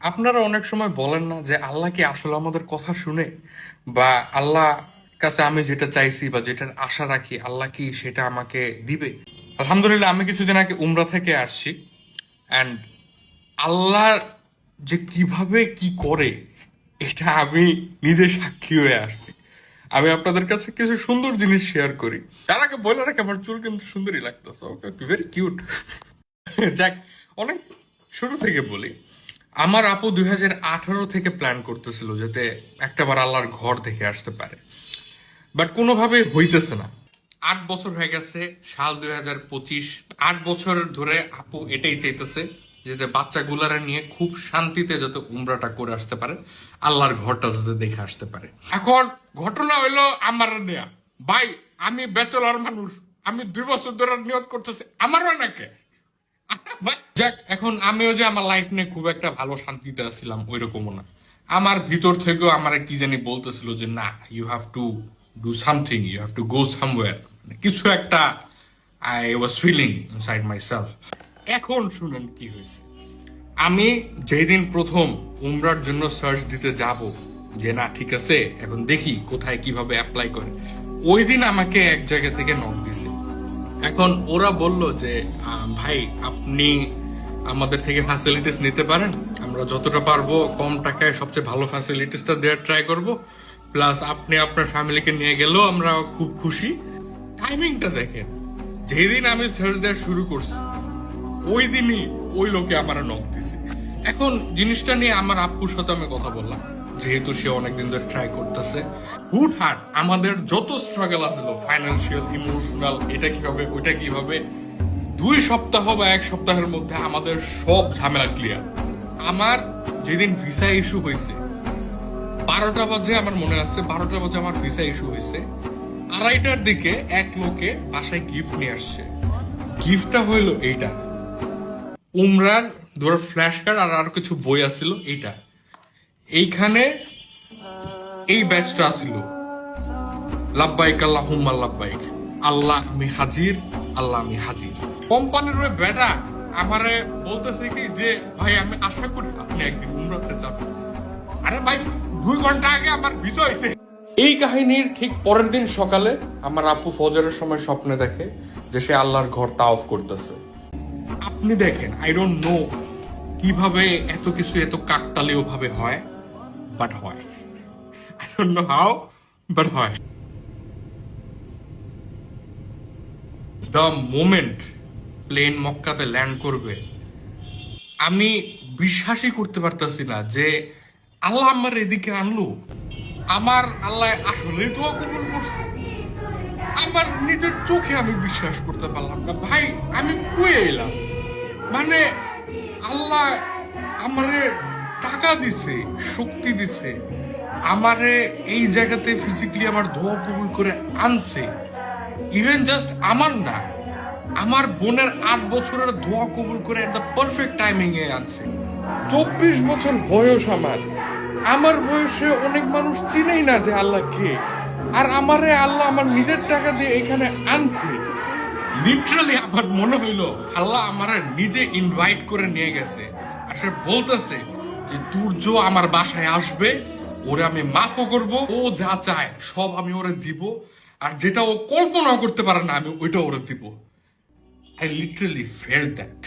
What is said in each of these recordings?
আপনারা অনেক সময় বলেন না যে আল্লাহ কি আসলে আমাদের কথা শুনে? বা আল্লাহ কাছে আমি যেটা চাইছি বা যেটার আশা রাখি, আল্লাহ কি সেটা আমাকে দিবে? আলহামদুলিল্লাহ, আমি কিছুদিন আগে উমরা থেকে আসছি। অ্যান্ড আল্লাহ যে কীভাবে কি করে, এটা আমি নিজে সাক্ষী হয়ে আসছি। আমি আপনাদের কাছে কিছু সুন্দর জিনিস শেয়ার করি। তার আগে বলে রাখি, আমার চুল কিন্তু সুন্দরই লাগতেছে। ওকে ভেরি কিউট যাক, অনেক শুরু থেকে বলি। আমার আপু দুই হাজার আঠারো থেকে প্ল্যান করতেছিল যাতে একটাবার আল্লাহর ঘর দেখে আসতে পারে। বাট কোনোভাবে হইতেছে না। আট বছর হয়ে গেছে, সাল দুই হাজার পঁচিশ। আট বছর ধরে আপু এটাই চাইতেছে যাতে বাচ্চাগুলারা নিয়ে খুব শান্তিতে যাতে উমরাটা করে আসতে পারে, আল্লাহর ঘরটা যাতে দেখে আসতে পারে। এখন ঘটনা হইল আমার নেয়া। ভাই, আমি বেচলার মানুষ, আমি দুই বছর ধরে নিয়োগ করতেছি, আমারও নাকি। যাক এখন আমিও যে আমার লাইফ নিয়ে খুব একটা ভালো শান্তিতে আছিলাম ওই রকমও না। আমার ভিতর থেকেও আমার কি জানি বলতেছিল যে, না you have to do something you have to go somewhere কিছু একটা I was feeling side myself এখন শুনেন কি হয়েছে। আমি যেদিন প্রথম উমরার জন্য সার্চ দিতে যাব, যে না, ঠিক আছে, এখন দেখি কোথায় কীভাবে অ্যাপ্লাই করে। ওই দিন আমাকে এক জায়গা থেকে নক দিছে এখন ওরা বলল যে ভাই, আপনি আমাদের থেকে ফ্যাসিলিটিস নিতে পারেন। আমরা যতটা পারব কম টাকায় সবচেয়ে ভালো ফ্যাসিলিটিসটা দেওয়ার ট্রাই করব। প্লাস আপনি আপনার ফ্যামিলিকে নিয়ে গেলেও আমরা খুব খুশি। টাইমিংটা দেখেন। যেদিন আমি সার্চ দেওয়া শুরু করছি, ওই দিনই ওই লোকে আমার নক দিছে। এখন জিনিসটা নিয়ে আমার আপ্পুর সাথে আমি কথা বললাম। যেহেতু সে অনেকদিন ধরে ট্রাই করতেছে। হুট হাট, আমাদের যত স্ট্রাগল আছিল ফাইন্যান্সিয়াল ইমোশনাল এটা কি হবে, ওইটা কি হবে, দুই সপ্তাহ বা এক সপ্তাহের মধ্যে আমাদের সব ঝামেলা ক্লিয়ার আমার যেদিন ভিসা ইস্যু হয়েছে, বারোটা বাজে আমার মনে আছে, বারোটা বাজে আমার ভিসা ইস্যু হয়েছে। আড়াইটার দিকে এক লোকে বাসায় গিফট নিয়ে আসছে। গিফটটা হইল এইটা। উমরার দুটো ফ্ল্যাশ কার্ড আর আর কিছু বই আছিল, এইটা। এইখানে এই ব্যাচটা আছিল লাভবাইক আল্লাহ হুম্মা লাভবাইক আল্লাহ আমি হাজির, আল্লাহ আমি হাজির। কোম্পানির ওই বেটা আমারে বলতেছে কি যে, ভাই, আমি আশা করি আপনি একদিন উমরাতে যাবেন। আরে ভাই, দুই ঘণ্টা আগে আমার ভিসা হয়েছে। এই কাহিনীর ঠিক পরের দিন সকালে আমার আপু ফজরের সময় স্বপ্নে দেখে যে সে আল্লাহর ঘর তাওফ করতেছে। আপনি দেখেন আই ডোন্ট নো কীভাবে এত কিছু এত কাকতালীয় ভাবে হয়। বাট হয়। I don't know how but হয়। দ্য মোমেন্ট প্লেন মক্কাতে ল্যান্ড করবে, আমি বিশ্বাসই করতে পারতাছি না যে আল্লাহ আমার এদিকে আনলো। আমার আল্লাহ আসলেই তো কবুল করছে। আমার নিজের চোখে আমি বিশ্বাস করতে পারলাম না। ভাই, আমি কয়ে এলাম। মানে আল্লাহ আমারে টাকা দিছে, শক্তি দিছে, আমারে এই জায়গাতে ফিজিক্যালি আমার ধোয়া কবুল করে আনছে। ইভেন জাস্ট আমার না, আমার বোনের আট বছরের ধোয়া কবুল করে একটা পারফেক্ট টাইমিং এ আনছে। চব্বিশ বছর বয়স আমার। আমার বয়সে অনেক মানুষ চিনেই না যে আল্লাহ কে। আর আমারে আল্লাহ আমার নিজের টাকা দিয়ে এখানে আনছে। লিটারালি আমার মনে হইল, আল্লাহ আমার নিজে ইনভাইট করে নিয়ে গেছে। আর সে বলতেছে যে দুর্য আমার বাসায় আসবে, ওরে আমি মাফও করব, ও যা চায় সব আমি ওরে দিব, আর যেটা ও কল্পনা করতে পারে না, আমি ওইটা ওরে দিব। আই লিটারালি ফেল দ্যাট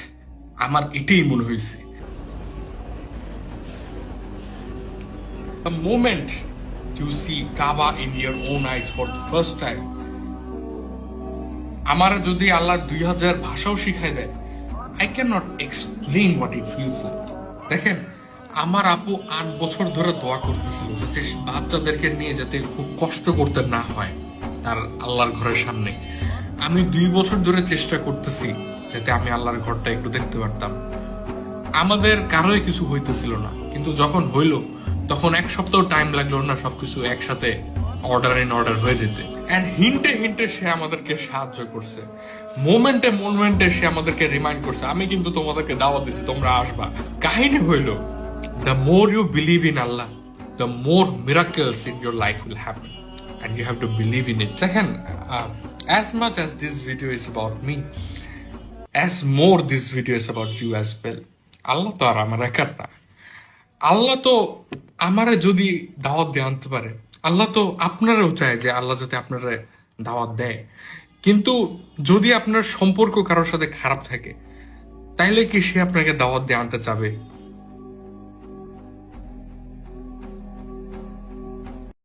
আমার এটাই মনে হয়েছে। The moment you see Kaaba in your own eyes for the first আমার যদি আল্লাহ দুই হাজার ভাষাও শিখাই দেয় I can not explain what it feels like দেখেন আমার আপু আট বছর ধরে দোয়া করতেছিল যাতে বাচ্চাদেরকে নিয়ে যাতে খুব কষ্ট করতে না হয় তার আল্লাহর ঘরের সামনে। আমি দুই বছর ধরে চেষ্টা করতেছি যাতে আমি আল্লাহর ঘরটা একটু দেখতে পারতাম। আমাদের কারোই কিছু হইতেছিল না, কিন্তু যখন হইল, তখন এক সপ্তাহ টাইম লাগল না সবকিছু একসাথে অর্ডার ইন অর্ডার হয়ে যেতে। এন্ড হিন্টে হিন্টে সে আমাদেরকে সাহায্য করছে। মোমেন্টে মোমেন্টে সে আমাদেরকে রিমাইন্ড করছে, আমি কিন্তু তোমাদেরকে দাওয়াত দিছি তোমরা আসবা। কাহিনী হইল the more you believe in Allah the more miracles in your life will happen and you have to believe in it. Second, uh, as much as this video is about me, as more this video is about you as well. আল্লাহ তো আর আমার একার না আল্লাহ তো আমারে যদি দাওয়াত দিয়ে আনতে পারে আল্লাহ তো আপনারাও চায় যে আল্লাহ যাতে আপনারা দাওয়াত দেয় কিন্তু যদি আপনার সম্পর্ক কারোর সাথে খারাপ থাকে তাইলে কি সে আপনাকে দাওয়াত দিয়ে আনতে চাবে